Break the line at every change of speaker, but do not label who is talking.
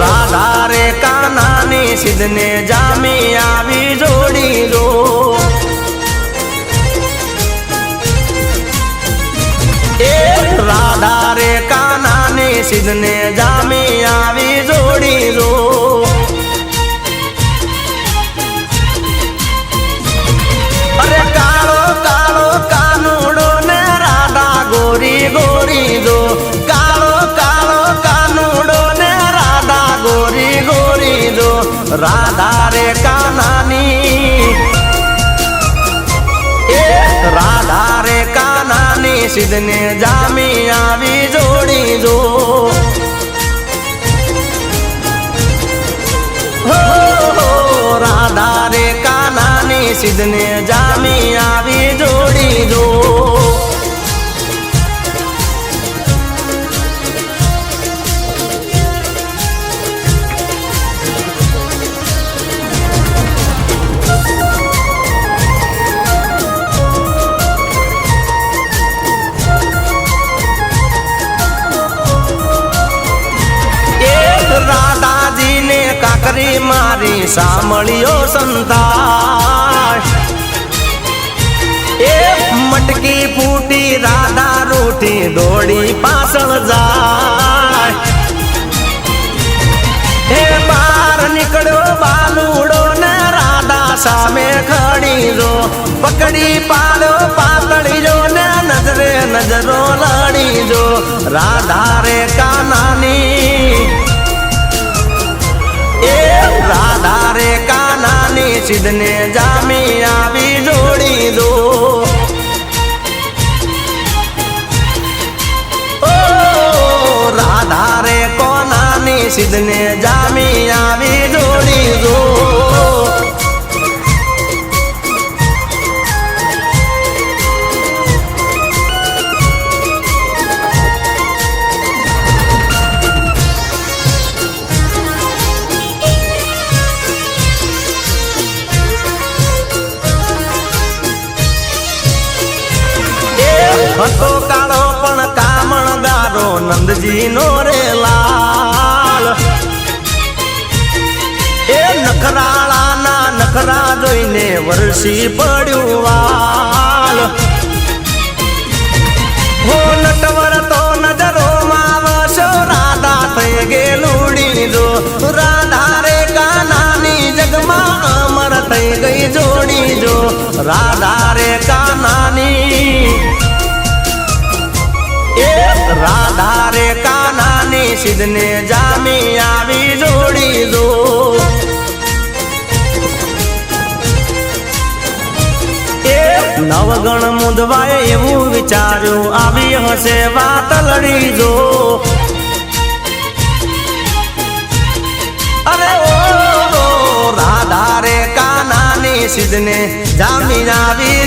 રાધા રે કાનાની સિદ્ધને જામી આવી જોડી લો એ રાધા રે કાનાની સિદ્ધને જામી રાધા રે કાનાની. એ રાધા રે કાનાની સિદ્ધને જામી આવી જોડી જો. રાધા રે કાનાની સિદ્ધને જામી આવી જોડી રાધાજીને મારી સાંભળ્યો સંતાશ. એ મટકી ફૂટી, રાધા રૂઠી, દોડી પાછળ જાય. હે બાર નીકળ્યો બાલુડો ને રાધા સામે ખડી રો પકડી પાડ્યો પાતળી જો ને નજરે નજરો લડી જો. રાધા રે કાનાની સિદ્ધને જામી આવી જોડી દો. રાધા રે કોનાની સિદ્ધને જામી હતો કાળો પણ કામણદારો નંદજી નો રે લાલ. એ નખરાળાના નખરા જોઈને વરસી પડ્યું વાલ. હો નટવર તો નજરો માવશો રાધા થઈ ગયેલુડી જો રાધા રે કાનાની જગમાં અમર થઈ ગઈ જોડી જો રાધા રે કાનાની રાધા રે કાનાની સિદ્ધને જામી આવી જોડી દો. નવગણ મુદવાય એવું વિચાર્યું, આવી હશે વાત લડી જો અરે ઓ કાનાની સિદ્ધને જામી આવી